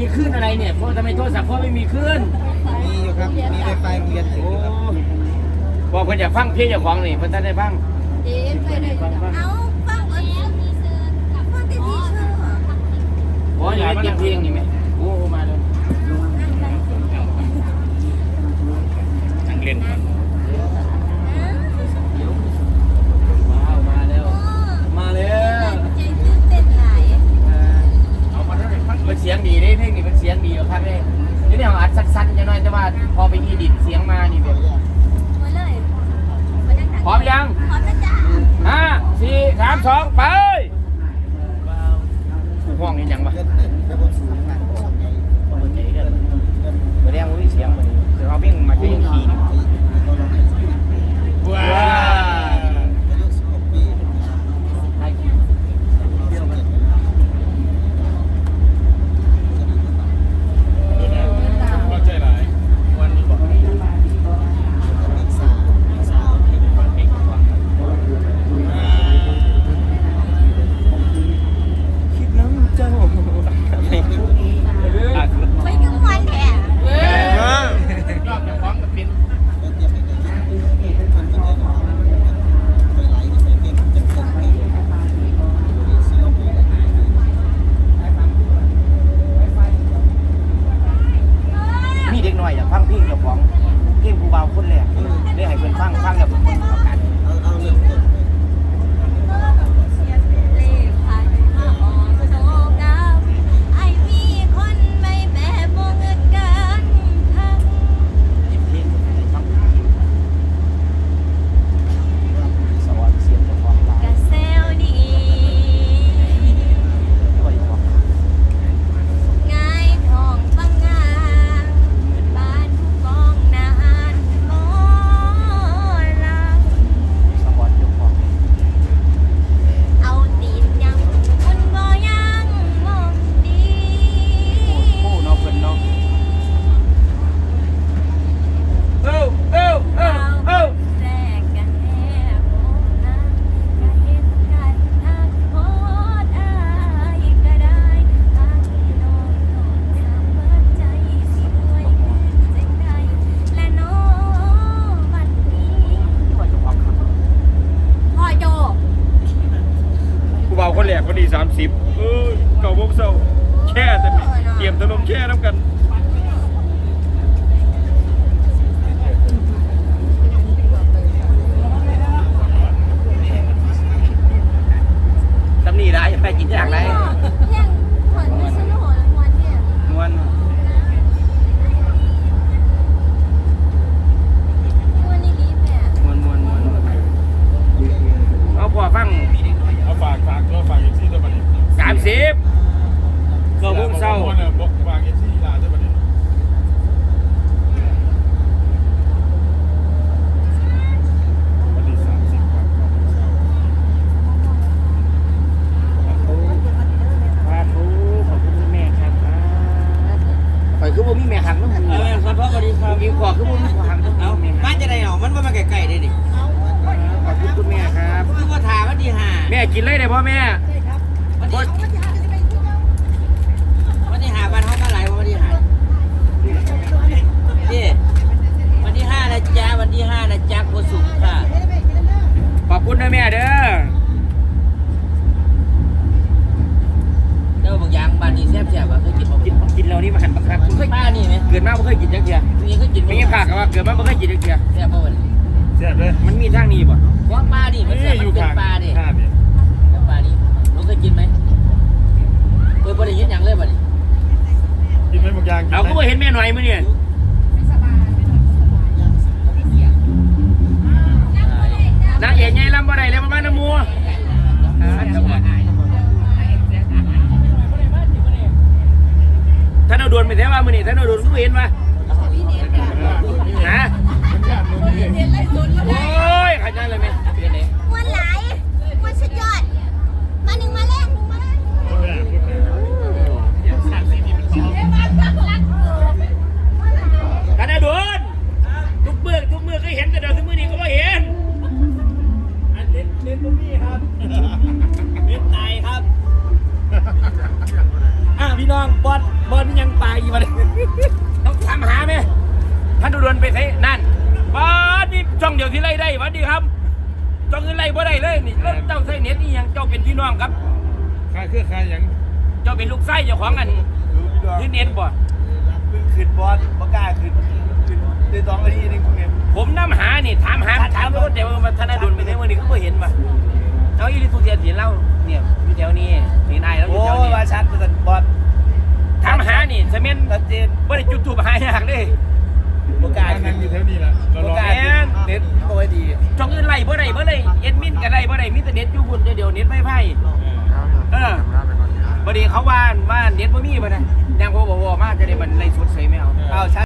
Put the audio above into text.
ไม่มีคลื่นมีอยู่ครับ มีไวไฟโรงเรียนอยู่โอ้ครับบอกเพิ่นอยากฟังเพลงเจ้าของนี่เพิ่นท่านได้ฟังเอาฟังวันฟังแต่ที่ชื่อโอ้ยอยากได้เพลงนี่ไหมโอ้มาเลยนั่งเล่นก่อนว้าวมาแล้ว มาแล้ว ใจตื่นเต้นหลาย เอามาได้ฟังมันเสียงดีเด้เพลงนี้มันเสียงดีอยู่ครับเด้นี่เนี่ยอัดสั้นๆจังหน่อยแต่ว่าพอไปอีดิทเสียงมานี่แบบมาเลยมาดังๆพร้อมยังพร้อมแล้วจ้าห้าสี่สามสองไปผู้ห้องนี่ยังวะ ค่น้ำกัน ตำหนิได้ไปกินอย่างไร เพียงผลไม่ใช่โหรางวัลเนี่ย นวล วันนี้ดีแม่ นวลนวลนวลเอาพอฟัง เอาฝากฝากตัวฝากเอฟซีตัวบัดนี้ สามสิบเก้าโมงเช้า บอกบอกฝากเอฟซีลาตัวบัดนี้วันที่สามสิบครับ ครับโอ้ขอบคุณแม่ครับข่อย คือบ่มีแม่หักน้องเออครับพ่อสวัสดีครับกินขอคือบ่มีแม่หักน้องเอาแม่บ้านจะได้เหรอมันว่ามาไกลๆได้ดิขอบคุณคุณแม่ครับคือว่าถามว่าดีห่าแม่กินเลยได้พ่อแม่วันที่วันที่หาบ้านเขามาหลายวันที่หาพี่วันที่ห้านะจ๊ะวันที่ห้านะจ๊ะโคสุขค่ะ ขอบคุณนะแม่เด้อ เด้อบางอย่างบ้านนี้แซ่บๆว่ะเคยกินบ่ กินกินแล้วนี่มาหันบักคักเคย ป้านี่ไหม เกิดมาบ่เค ยกินจักเทียมีเคยกินไม่ยังขาดว่าเกิดมาบ่เคยกินจักเทียแซ่บบ่วันนี้แซ่บเลยมันมีทางนี้บ่เพราะป้านี่มันแซ่บมันเป็นปลาดิข้าเนี่ยแล้วปลานี่ลูกเคยกินไหมเคยบ่ได้ยินอย่างเลยบ่ดิกินไหมบางอย่างกินเอาไหมก็บ่เห็นแม่หน่อยมื้อนี่นางเอกใหญ่ลำบ่ได้แล้วมันมาน้ำมัว ท่านเอาดวนไปแท้ว่ามือนี่ท่านเอาดวนก็เห็นว่า หวัดดีครับช่องอื่นไล่บ่ได้เลยนี่แล้วเจ้าใส่เน็ตนี่ยังเจ้าเป็นพี่น้องครับค่าเครือข่ายหยังเจ้าเป็นลูกไส้เจ้าของอันที่เน็ตบ่เพิ่งขึ้นบอลบ่กล้าขึ้นขึ้นได้สองนาทีนึงคุณเอ็มผมน้ำหานี่ถามหาถามรถแต่ว่ามันธนดลไปได้เมื่อนี้เขาบ่เห็นมาเอาอีลิทุกเทียนเห็นเล่าเนี่ยอยู่แถวนี้เห็นไอ้แล้วอโอ้ยู่แถวนี้ว่าชัดแต่บอลถามหานี่เสมียนชัดเจนบ่ได้จุดทูบหายากเลย บกายนนั้ขึ้นนอยู่แถวนี้แหละเรบกาขึ้นเน็ตตัวดีช่องอื่นไล่บ่ได้บ่เลยเอ็ดมินก็ไล่บ่ได้มิแต่เน็ตอยู่พุ่นเดี๋ยวเน็ตไม่ไพ่เออพอดีเขาว่าว่าเน็ตบ่มีบ่นะยังพอบ่ว่ามากจะได้มันไล่สดใส่ไม่เอาเอาใช่